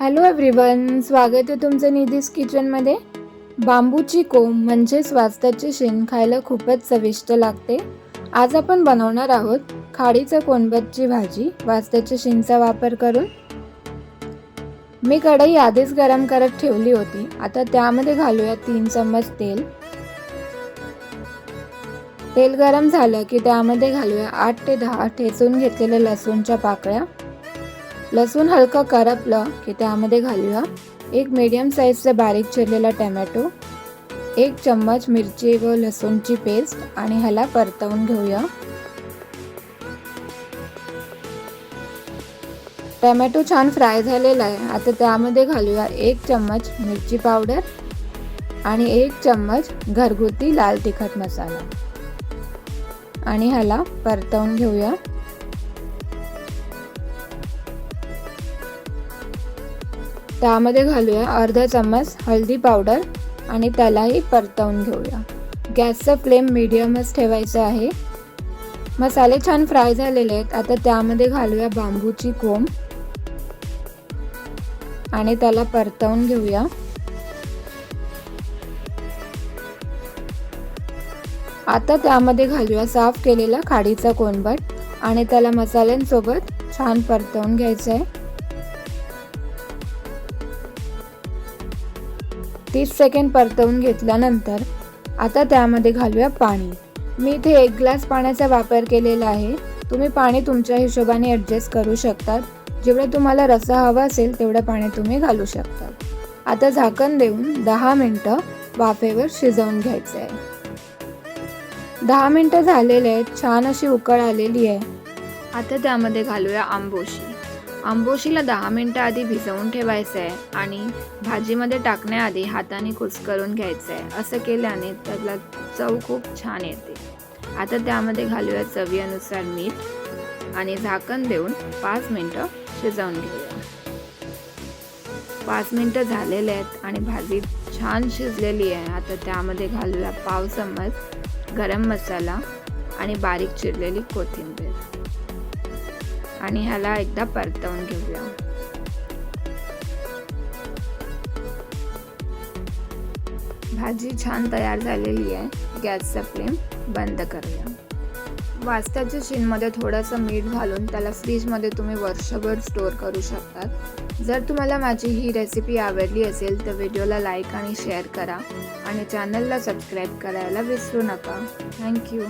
Hello everyone स्वागत आहे तुमचं निधीस किचनमध्ये बांबूची कोंब म्हणजेच वाजताची शेण खायला खूपच चविष्ट लागते. आज आपण बनवणार आहोत खाडीचं कोणबतची भाजी वाजताच्या शेणचा वापर करून. मी कढई आधीच गरम करत ठेवली होती आता त्यामध्ये घालूया तीन चम्मच तेल. तेल गरम झालं की त्यामध्ये घालूया आठ ते दहा ठेचून घेतलेल्या लसूणच्या पाकळ्या. लसूण हलकं करपलं की त्यामध्ये घालूया एक मीडियम साईजचा बारीक चिरलेला टमॅटो एक चम्मच मिरची व लसूणची पेस्ट आणि ह्याला परतवून घेऊया. टमॅटो छान फ्राय झालेला आहे. आता त्यामध्ये घालूया एक चम्मच मिरची पावडर आणि एक चम्मच घरगुती लाल तिखट मसाला. आणि ह्याला परतवून घेऊया. त्यामध्ये घालूया अर्धा चम्मच हळदी पावडर आणि त्यालाही परतवून घेऊया. गॅसचा फ्लेम मिडियमच ठेवायचा आहे. मसाले छान फ्राय झालेले आहेत. आता त्यामध्ये घालूया बांबूची कोंब आणि त्याला परतवून घेऊया. आता त्यामध्ये घालूया साफ केलेला खाडीचा कोणबट आणि त्याला मसाल्यांसोबत छान परतवून घ्यायचं आहे तीस सेकंड परतवून घेतल्यानंतर आता त्यामध्ये घालूया पाणी. मी इथे एक ग्लास पाण्याचा वापर केलेला आहे. तुम्ही पाणी तुमच्या हिशोबाने ॲडजस्ट करू शकतात. जेवढं तुम्हाला रसा हवा असेल तेवढं पाणी तुम्ही घालू शकता. आता झाकण देऊन दहा मिनटं वाफेवर शिजवून घ्यायचं आहे दहा मिनटं झालेले आहेत. छान अशी उकळ आलेली आहे. आता त्यामध्ये घालूया आंबोशी. आंबोशीला दहा मिनटं आधी भिजवून ठेवायचं आहे आणि भाजीमध्ये टाकण्याआधी हाताने कुस्करून घ्यायचं आहे असं केल्याने त्याला चव खूप छान येते. आता त्यामध्ये घालूया चवीनुसार मीठ आणि झाकण देऊन पाच मिनटं शिजवून घेऊया. पाच मिनटं झालेले आहेत आणि भाजी छान शिजलेली आहे. आता त्यामध्ये घालूया पाव चम्मच गरम मसाला आणि बारीक चिरलेली कोथिंबीर. आणि ह्याला एकदा परतवून घेऊया. भाजी छान तयार झालेली आहे. गॅसचा फ्लेम बंद करूया. वास्त्याच्या शीनमध्ये थोडंसं मीठ घालून त्याला फ्रीजमध्ये तुम्ही वर्षभर स्टोअर करू शकतात. जर तुम्हाला माझी ही रेसिपी आवडली असेल तर व्हिडिओला लाईक आणि शेअर करा. आणि चॅनलला सबस्क्राईब करायला विसरू नका. थँक्यू.